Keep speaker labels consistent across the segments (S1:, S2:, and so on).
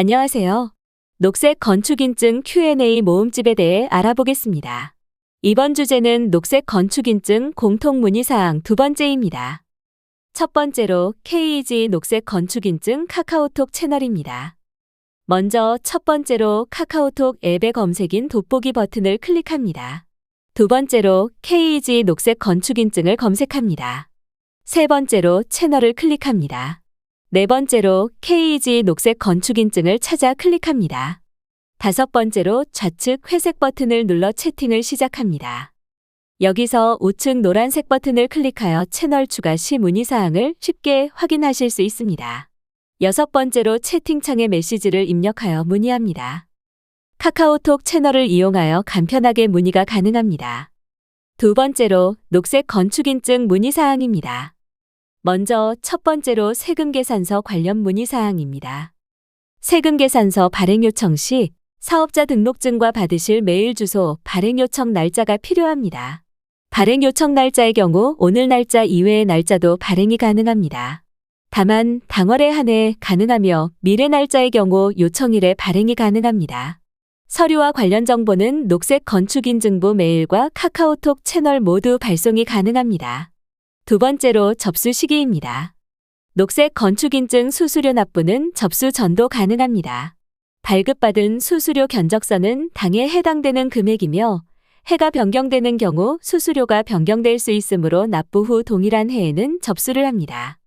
S1: 안녕하세요. 녹색 건축인증 Q&A 모음집에 대해 알아보겠습니다. 이번 주제는 녹색 건축인증 공통 문의사항 두 번째입니다. 첫 번째로 KEG 녹색 건축인증 카카오톡 채널입니다. 먼저 첫 번째로 카카오톡 앱의 검색인 돋보기 버튼을 클릭합니다. 두 번째로 KEG 녹색 건축인증을 검색합니다. 세 번째로 채널을 클릭합니다. 네 번째로 KEG 녹색 건축인증을 찾아 클릭합니다. 다섯 번째로 좌측 회색 버튼을 눌러 채팅을 시작합니다. 여기서 우측 노란색 버튼을 클릭하여 채널 추가 시 문의사항을 쉽게 확인하실 수 있습니다. 여섯 번째로 채팅창에 메시지를 입력하여 문의합니다. 카카오톡 채널을 이용하여 간편하게 문의가 가능합니다. 두 번째로 녹색 건축인증 문의사항입니다. 먼저 첫 번째로 세금계산서 관련 문의사항입니다. 세금계산서 발행 요청 시 사업자 등록증과 받으실 메일 주소 발행 요청 날짜가 필요합니다. 발행 요청 날짜의 경우 오늘 날짜 이외의 날짜도 발행이 가능합니다. 다만 당월에 한해 가능하며 미래 날짜의 경우 요청일에 발행이 가능합니다. 서류와 관련 정보는 녹색 건축인증부 메일과 카카오톡 채널 모두 발송이 가능합니다. 두 번째로 접수 시기입니다. 녹색 건축인증 수수료 납부는 접수 전도 가능합니다. 발급받은 수수료 견적서는 당해 해당되는 금액이며 해가 변경되는 경우 수수료가 변경될 수 있으므로 납부 후 동일한 해에는 접수를 합니다.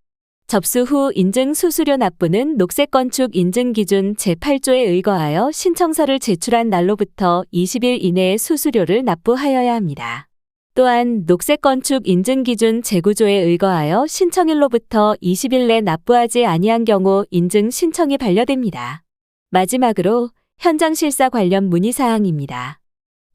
S1: 접수 후 인증 수수료 납부는 녹색 건축 인증 기준 제8조에 의거하여 신청서를 제출한 날로부터 20일 이내에 수수료를 납부하여야 합니다. 또한 녹색 건축 인증 기준 제9조에 의거하여 신청일로부터 20일 내 납부하지 아니한 경우 인증 신청이 반려됩니다. 마지막으로 현장 실사 관련 문의 사항입니다.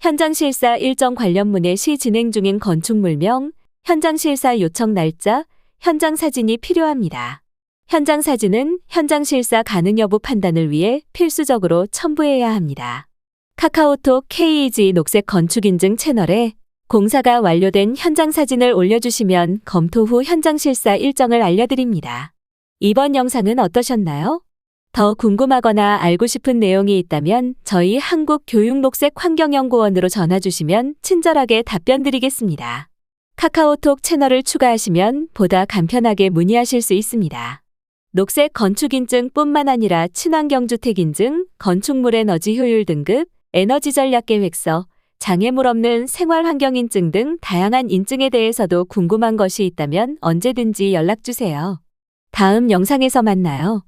S1: 현장 실사 일정 관련 문의 시 진행 중인 건축물명, 현장 실사 요청 날짜, 현장 사진이 필요합니다. 현장 사진은 현장 실사 가능 여부 판단을 위해 필수적으로 첨부해야 합니다. 카카오톡 KEG 녹색 건축 인증 채널에 공사가 완료된 현장 사진을 올려주시면 검토 후 현장 실사 일정을 알려드립니다. 이번 영상은 어떠셨나요? 더 궁금하거나 알고 싶은 내용이 있다면 저희 한국교육녹색환경연구원으로 전화주시면 친절하게 답변 드리겠습니다. 카카오톡 채널을 추가하시면 보다 간편하게 문의하실 수 있습니다. 녹색 건축인증 뿐만 아니라 친환경주택인증, 건축물 에너지 효율 등급, 에너지 전략 계획서, 장애물 없는 생활환경인증 등 다양한 인증에 대해서도 궁금한 것이 있다면 언제든지 연락주세요. 다음 영상에서 만나요.